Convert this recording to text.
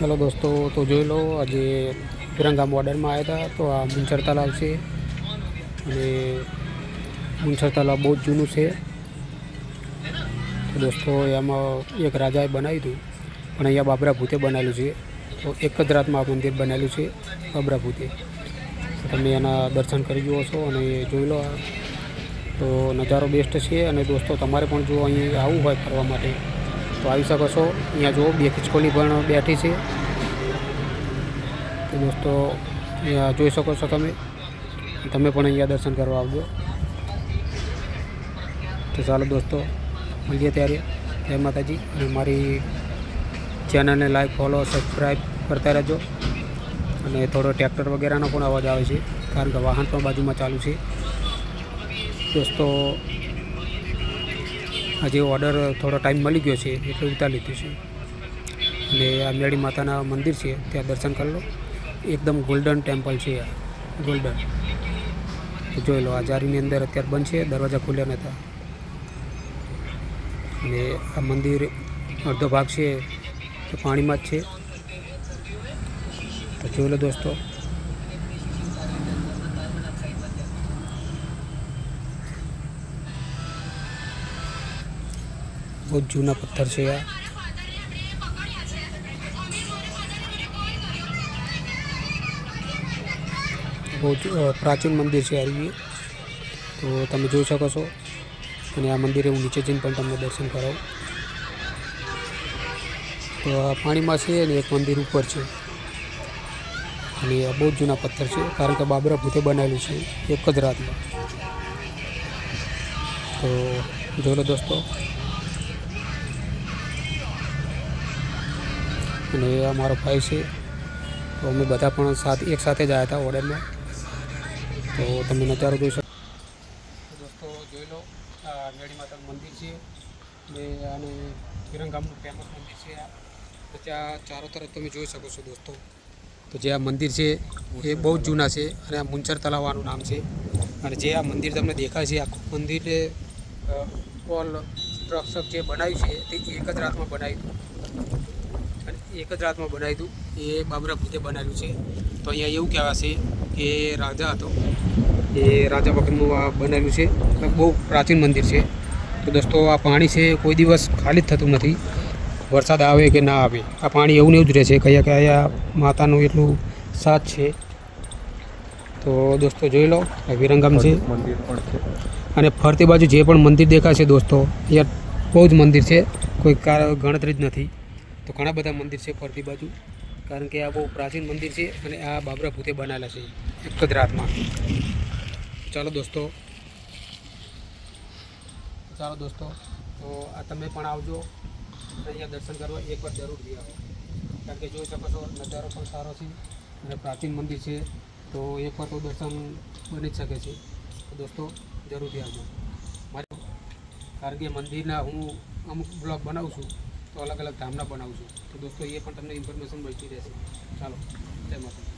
Hello દોસ્તો, તો જોઈ લો, આજે વિરંગામ બોર્ડરમાં આવ્યા હતા તો આ મુંછર તલાવ છે. અને મુંછર તલાવ બહુ જ જૂનું છે. તો દોસ્તો, એમાં એક રાજાએ બનાવ્યું હતું. પણ અહીંયા બાબરા ભૂતે બનાવેલું છે. તો એક જ રાતમાં આ મંદિર બનેલું છે, બાબરા ભૂતે. તમે એના દર્શન કરી જુઓ છો અને જોઈ લો. તો નજારો બેસ્ટ છે. અને દોસ્તો, તમારે પણ જો અહીં આવવું હોય ફરવા માટે તો આવી શકો છો. અહીંયા જુઓ, બે ખિચકોલી પણ બેઠી છે. તો દોસ્તો, અહીંયા જોઈ શકો છો તમે. તમે પણ અહીંયા દર્શન કરવા આવજો. તો ચાલો દોસ્તો, મળીએ ત્યારે. જય માતાજી. અને મારી ચેનલને લાઈક ફોલો સબસ્ક્રાઈબ કરતા રહેજો. અને થોડો ટ્રેક્ટર વગેરેનો પણ અવાજ આવે છે. કારણ કે વાહન પણ બાજુમાં ચાલુ છે. દોસ્તો આજે ઓર્ડર થોડો ટાઈમ મળી ગયો છે, એટલે ઉતારી લીધું છે. અને આ મેળી માતાના મંદિર છે, ત્યાં દર્શન કરી લો. એકદમ ગોલ્ડન ટેમ્પલ છે ગોલ્ડન જોઈ લો, આ જારીની અંદર અત્યારે બંધ છે, દરવાજા ખુલ્યા નહોતા અને આ મંદિર અડધો ભાગ છે, તો પાણીમાં જ છે. તો જોઈ લો દોસ્તો બહુ જૂના પથ્થર છે આ. બહુ પ્રાચીન મંદિર છે આ તો તમે જોઈ શકો છો. અને આ મંદિરે હું નીચે જઈને પણ તમને દર્શન કરાવું. તો આ પાણીમાં છે અને એક મંદિર ઉપર છે. અને આ બહુ જૂના પથ્થર છે, કારણ કે બાબરા ભૂતે બનાવેલું છે એક જ રાતમાં. તો જોઈ દોસ્તો. અને એ મારો ભાઈ છે. તો અમે બધા પણ સાથે એક સાથે જ આવ્યા હતા ઓર્ડરમાં. તો તમે નજારો જોઈ શકો. દોસ્તો, જોઈ લો, આ મેળી માતાનું મંદિર છે. અને આનું વિરંગામનું ફેમસ મંદિર છે આ. તો ત્યાં ચારો તરફ તમે જોઈ શકો છો દોસ્તો. તો જે આ મંદિર છે, એ બહુ જ જૂના છે અને આ મુંચર તલાવ આનું નામ છે. અને જે આ મંદિર તમને દેખાય છે આખું મંદિરે ઓલ સ્ટ્રક્ચર જે બનાવ્યું છે, તે એક જ રાતમાં બનાવ્યું. અને એક જ રાતમાં બનાવ્યું હતું એ બાબરા પોતે બનાવ્યું છે. તો અહીંયા એવું કહેવાશે કે રાજા હતો. એ રાજા વખતનું આ બનાવ્યું છે. બહુ પ્રાચીન મંદિર છે. તો દોસ્તો આ પાણી છે કોઈ દિવસ ખાલી જ થતું નથી. વરસાદ આવે કે ના આવે. આ પાણી એવું ને એવું જ રહે છે. કયા કયા માતાનું એટલું સાથ છે. તો દોસ્તો જોઈ લો. વિરંગમ છે. મંદિર પણ છે. અને ફરતી બાજુ જે પણ મંદિર દેખાશે દોસ્તો અહીંયા બહુ જ મંદિર છે. કોઈ કાર ગણતરી જ નથી. તો ઘણા બધા મંદિર છે ફરતી બાજુ. કારણ કે આ બહુ પ્રાચીન મંદિર છે અને આ બાબરા ભૂતે બનાવેલા છે એક જ રાતમાં. ચાલો દોસ્તો. ચાલો દોસ્તો. તો આ તમે પણ આવજો. અહીંયા દર્શન કરવા એકવાર જરૂરથી આવો. કારણ કે જોઈ શકો છો, નજારો પણ સારો છે અને પ્રાચીન મંદિર છે. તો એકવાર તો દર્શન બની જ શકે છે. તો દોસ્તો જરૂરથી આવજો. મારે કારણ કે મંદિરના હું અમુક બ્લોગ બનાવું છું. તો અલગ અલગ ધામના બનાવું છું. તો દોસ્તો, એ પણ તમને ઇન્ફોર્મેશન મળતી રહેશે. ચાલો, જય માતા